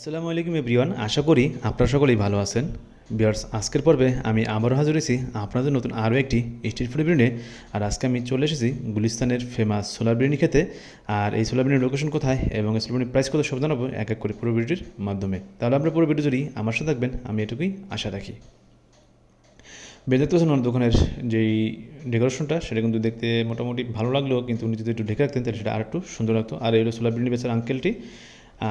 আসসালামু আলাইকুম এভরিওয়ান, আশা করি আপনারা সকলেই ভালো আছেন। বিয়ার্স আজকের পর্বে আমি আবারও হাজির হয়েছি আপনাদের নতুন আরও একটি স্ট্রিট ফুড বিরিয়ানি আর আজকে আমি চলে এসেছি গুলিস্তানের ফেমাস সোলার বিরিয়ানি খেতে। আর এই সোলার বিরিয়ানির লোকেশন কোথায় এবং এই সোলার বিরিয়ানির প্রাইস কত সব জানাব এক এক করে পুরো ভিডিওটির মাধ্যমে। তাহলে আপনারা পুরো ভিডিও জুড়েই আমার সাথে থাকবেন, আমি এটুকুই আশা রাখি। বের দেখতে পাচ্ছেন দোকানের যেই ডেকোরেশনটা, সেটা কিন্তু দেখতে মোটামুটি ভালো লাগলেও কিন্তু উনি যদি একটু ঢেকে রাখতেন, তাহলে সেটা আরেকটু সুন্দর লাগতো। আর এই সোলার বিরিয়ানি বেচার আঙ্কেলটি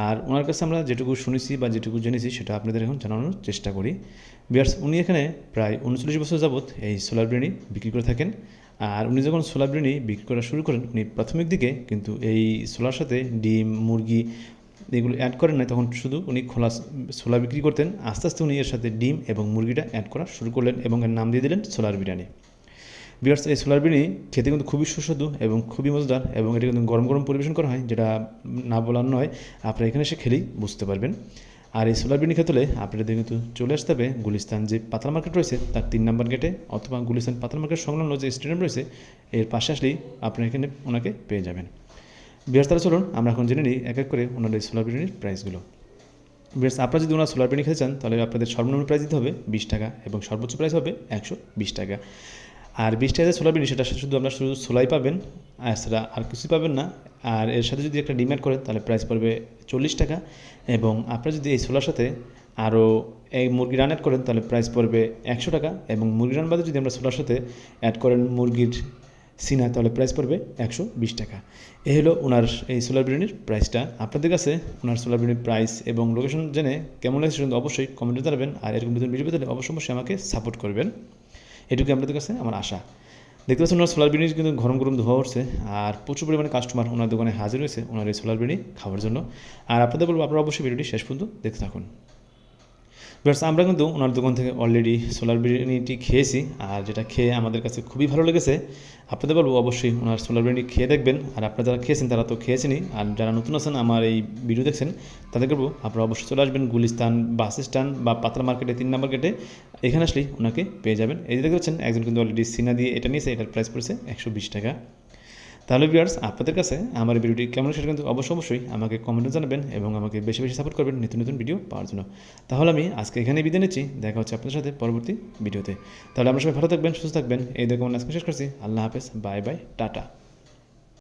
আর ওনার কাছে আমরা যেটুকু শুনেছি বা যেটুকু জেনেছি সেটা আপনাদের এখন জানানোর চেষ্টা করি। বিয়ার্স, উনি এখানে প্রায় উনচল্লিশ বছর যাবৎ এই সোলার বিরিয়ানি বিক্রি করে থাকেন। আর উনি যখন সোলার বিরিয়ানি বিক্রি করা শুরু করেন, উনি প্রাথমিক দিকে কিন্তু এই সোলার সাথে ডিম, মুরগি এগুলো অ্যাড করেন না তখন শুধু উনি খোলা ছোলা বিক্রি করতেন। আস্তে আস্তে উনি এর সাথে ডিম এবং মুরগিটা অ্যাড করা শুরু করলেন এবং এর নাম দিয়ে দিলেন সোলার বিরিয়ানি বিয়ার্স এই সোলার বিরিয়ানি খেতে কিন্তু খুবই সুস্বাদু এবং খুবই মজাদার এবং এটা কিন্তু গরম গরম পরিবেশন করা হয়, যেটা না বলার নয়, আপনারা এখানে এসে খেলেই বুঝতে পারবেন। আর এই সোলার খেতে হলে আপনাদের কিন্তু চলে আসতে হবে গুলিস্তান যে পাতাল মার্কেট রয়েছে, তার তিন নম্বর গেটে অথবা গুলিস্তান পাতাল মার্কেট সংলগ্ন যে স্টেডিয়াম রয়েছে, এর পাশে আসলেই আপনারা এখানে ওনাকে পেয়ে যাবেন। বিয়ার্স তারা চলুন আমরা এখন জেনে নিই এক এক করে ওনার এই সোলার বিরিয়ানির প্রাইসগুলো বিয়ার্স আপনারা যদি ওনার সোলার বিরিয়ানি খেতে চান, তাহলে আপনাদের সর্বনিম্ন প্রাইস দিতে হবে বিশ টাকা এবং সর্বোচ্চ প্রাইস হবে একশো বিশ টাকা। আর বিশ টাকা সোলার বিরিয়ানি সেটা শুধু আপনার শুধু সোলাই পাবেন, আর সেটা আর কিছুই পাবেন না। আর এর সাথে যদি একটা ডিম্যাট করেন, তাহলে প্রাইস পড়বে চল্লিশ টাকা। এবং আপনারা যদি এই সোলার সাথে আরও এই মুরগি রান অ্যাড করেন, তাহলে প্রাইস পড়বে একশো টাকা। এবং মুরগি রান বাদে যদি আমরা সোলার সাথে অ্যাড করেন মুরগির সিনা, তাহলে প্রাইস পড়বে একশো বিশ টাকা। এই হলো ওনার এই সোলার বিরিয়ানির প্রাইসটা আপনাদের কাছে ওনার সোলার বিরিয়ানির প্রাইস এবং লোকেশন জেনে কেমন লাগছে সেটা অবশ্যই কমেন্টে জানাবেন। আর এরকম ভিডিও পেতে অবশ্যই অবশ্যই আমাকে সাপোর্ট করবেন। এটুকু আপনাদের কাছে? আমার আশা। দেখতে পাচ্ছেন ওনার সোলার বিরিয়ানি কিন্তু গরম গরম ধোয়া উঠছে, আর প্রচুর পরিমাণে কাস্টমার ওনার দোকানে হাজির হয়েছে, ওনার এই সোলার বিরিয়ানি খাওয়ার জন্য। আর আপনাদের বলব, আপনারা অবশ্যই ভিডিওটি শেষ পর্যন্ত দেখতে থাকুন। বিকজ আমরা কিন্তু ওনার দোকান থেকে অলরেডি সোলার বিরিয়ানিটি খেয়েছি, আর যেটা খেয়ে আমাদের কাছে খুবই ভালো লেগেছে, আপনাদের বলব অবশ্যই ওনার সোলার বিরিয়ানি খেয়ে দেখবেন, আর আপনারা যারা খেয়েছেন তারা তো খেয়েছেনই, আর যারা নতুন আছেন, আমার এই ভিডিও দেখছেন তাদের বলব আপনারা অবশ্যই চলে আসবেন গুলিস্তান বাস স্ট্যান্ড বা পাতলা মার্কেটে, তিন নম্বর গেটে এখানে আসলেই ওনাকে পেয়ে যাবেন। এই যে দেখতে পাচ্ছেন, একজন কিন্তু অলরেডি সিনা দিয়ে এটা নিয়েছে, এটার প্রাইস পড়েছে একশো বিশ টাকা। তাহলে ভিউয়ার্স আপনাদের কাছে আমার ভিডিওটি কেমন সেটা কিন্তু অবশ্যই অবশ্যই আমাকে কমেন্টে জানাবেন এবং আমাকে বেশি বেশি সাপোর্ট করবেন নতুন নতুন ভিডিও পাওয়ার জন্য। তাহলে আমি আজকে এখানে বিদায় নিচ্ছি। দেখা হচ্ছে আপনাদের সাথে পরবর্তী ভিডিওতে তাহলে আমরা সবাই ভালো থাকবেন, সুস্থ থাকবেন। এই দেখুন আজকে শেষ করছি। আল্লাহ হাফেজ বাই বাই টাটা।